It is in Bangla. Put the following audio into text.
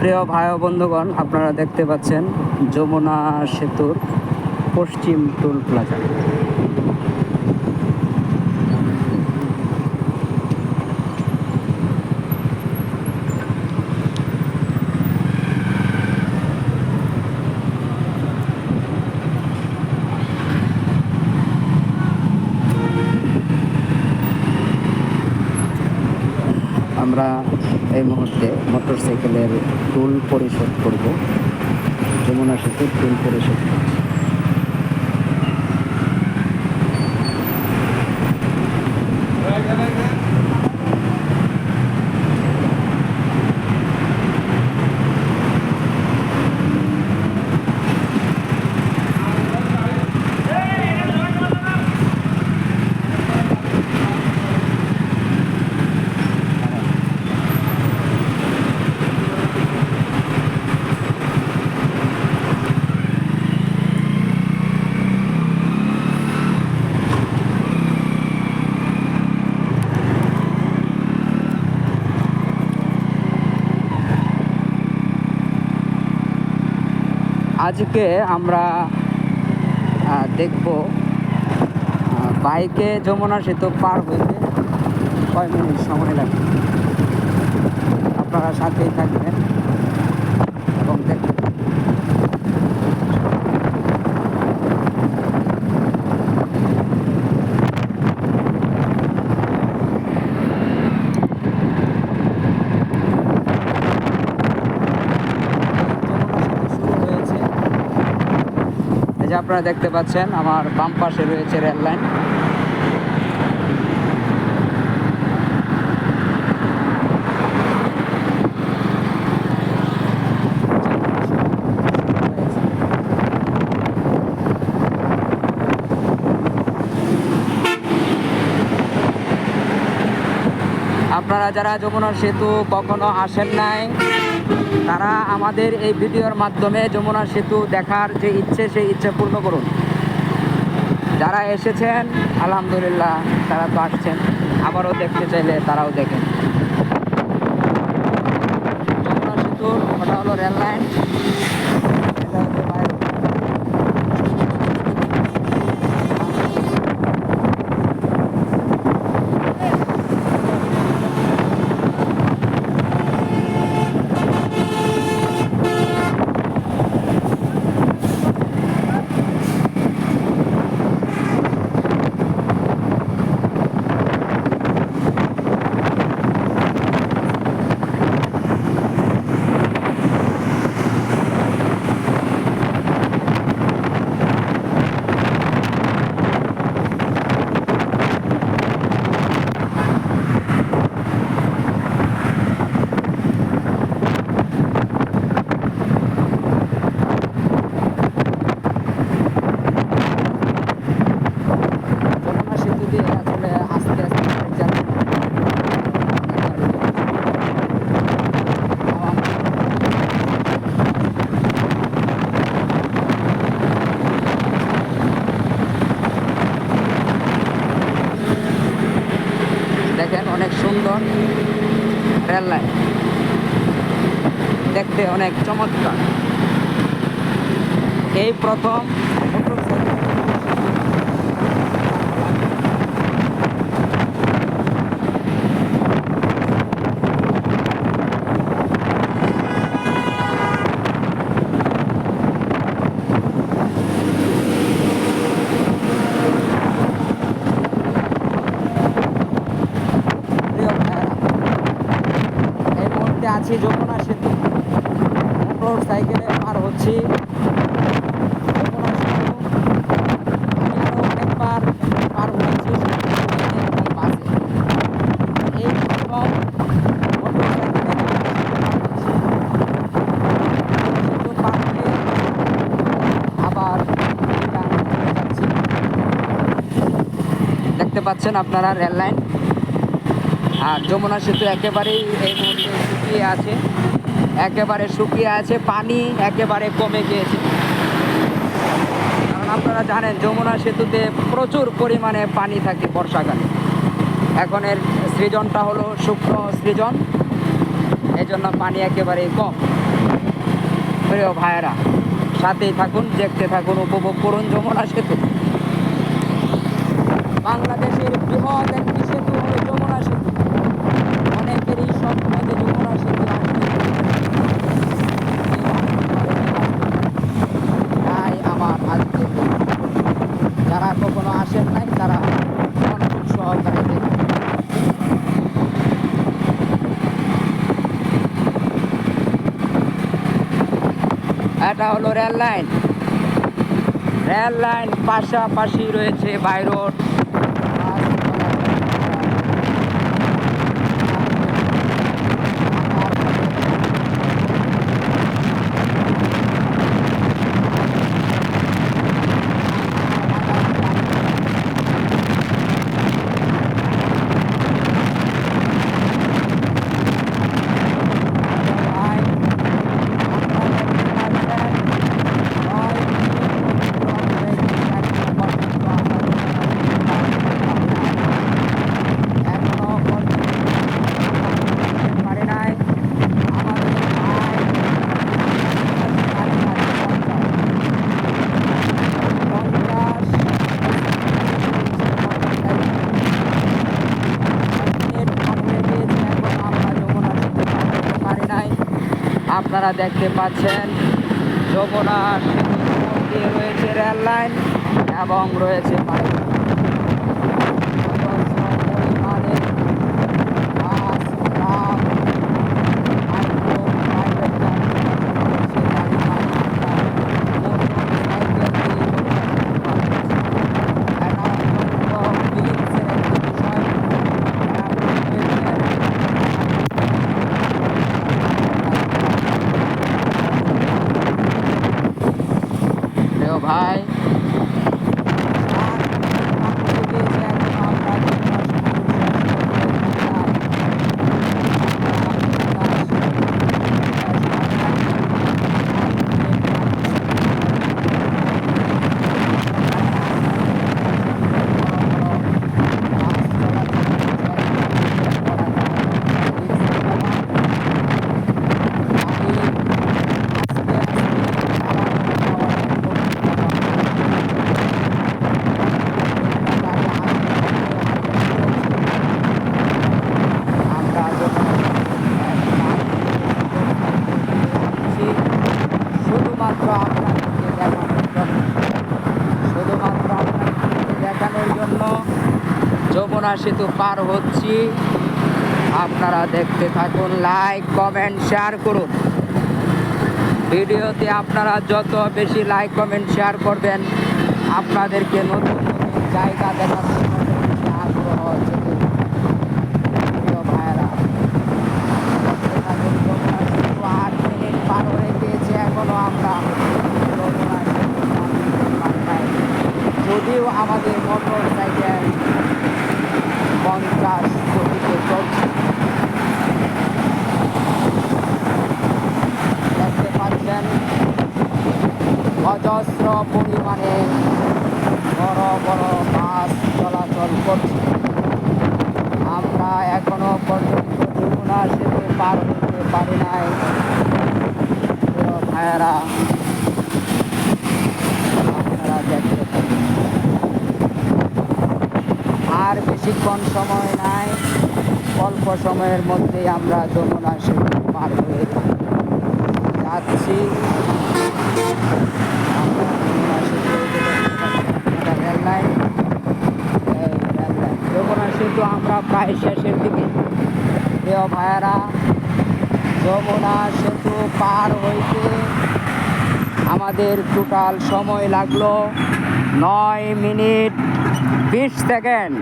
প্রিয় ভাই বন্ধুগণ আপনারা দেখতে পাচ্ছেন যমুনা সেতুর পশ্চিম টোল প্লাজা। আমরা এই মুহূর্তে মোটরসাইকেলের টোল পরিশোধ করব। যমুনা সেতুর টোল পরিশোধ আজকে আমরা দেখব বাইকে যমুনা সেতু পার হইতে কয় মিনিট সময় লাগবে? আপনারা সাথেই থাকবেন এবং দেখবেন যমুনা সেতু শুরু হয়েছে এই যে আপনারা দেখতে পাচ্ছেন, আমার বাম পাশে রয়েছে রেল লাইন। আপনারা যারা যমুনা সেতু কখনো আসেন নাই তারা আমাদের এই ভিডিওর মাধ্যমে যমুনা সেতু দেখার যে ইচ্ছে, সেই ইচ্ছে পূর্ণ করুন। যারা এসেছেন, আলহামদুলিল্লাহ তারা তো আসছেন। আবারও দেখতে চাইলে তারাও দেখেন। যমুনা সেতুর ওটা হলো রেল লাইন এটা হচ্ছে বাইরে। যমুনা সেতু দিয়ে আসলে আস্তে আস্তে অনেক যাত্রী দেখেন অনেক সুন্দর রেল লাইন দেখতে অনেক চমৎকার। এই প্রথম আছি যমুনা সাইকেলে পার হচ্ছি। দেখতে পাচ্ছেন আপনারা রেল লাইন আর যমুনা সেতু একেবারেই এই মুহূর্তে আছে। একেবারে শুকিয়ে আছে, পানি একেবারে কমে গিয়েছে। কারণ আপনারা জানেন, যমুনা সেতুতে প্রচুর পরিমাণে পানি থাকে বর্ষাকালে। এখন এর সৃজনটা হলো শুক্র সৃজন এই জন্য পানি একেবারেই কম। প্রিয় ভাইয়েরা, সাথেই থাকুন, দেখতে থাকুন, উপভোগ করুন যমুনা সেতু। বাংলাদেশের বৃহৎ একটি সেতু হলো যমুনা সেতু অনেকেরই স্বপ্ন যে যমুনা সেতু আসবে তাই আমার আজকে যারা কখনো আসেন নাই তারা মনোযোগ সহকারে দেখুন এটা হলো রেল লাইন। রেল লাইন পাশাপাশি রয়েছে বাই আপনারা দেখতে পাচ্ছেন যমুনা রয়েছে রেল লাইন এবং রয়েছে পানি। ভাই সেতু পার হচ্ছি। আপনারা দেখতে থাকুন লাইক কমেন্ট শেয়ার করুন। ভিডিওতে আপনারা যত বেশি লাইক কমেন্ট শেয়ার করবেন, আপনাদেরকে নতুন জায়গা দেখানোর জন্য বেশি আগ্রহ হচ্ছে প্রিয় ভাইয়েরা দেখতে থাকুন যমুনা সেতু আট মিনিট পার হয়ে গিয়েছে এখনও আমরা যমুনা সেতু পার হতে পারি নাই। যদিও আমাদের মোটর সাইকেল পঞ্চাশ গতিতে চলছে দেখতে পাচ্ছেন অজস্র পরিমাণে বড় বড় বাস চলাচল করছে। আমরা এখনও পর্যন্ত যমুনা সেতু পার হতে পারি নাই। ভাইয়েরা, আপনারা দেখতে আর বেশিক্ষণ সময় নাই, অল্প সময়ের মধ্যেই আমরা যমুনা সেতু পার হয়ে যাচ্ছি আমরা যমুনা সেতু এই যে দেখতে পাচ্ছেন আপনারা রেল লাইন এই রেল লাইন। সেতু আমরা প্রায় শেষের দিকে। প্রিয় ভাইয়ারা, যমুনা সেতু পার হইতে আমাদের টোটাল সময় লাগল নয় মিনিট বিশ সেকেন্ড।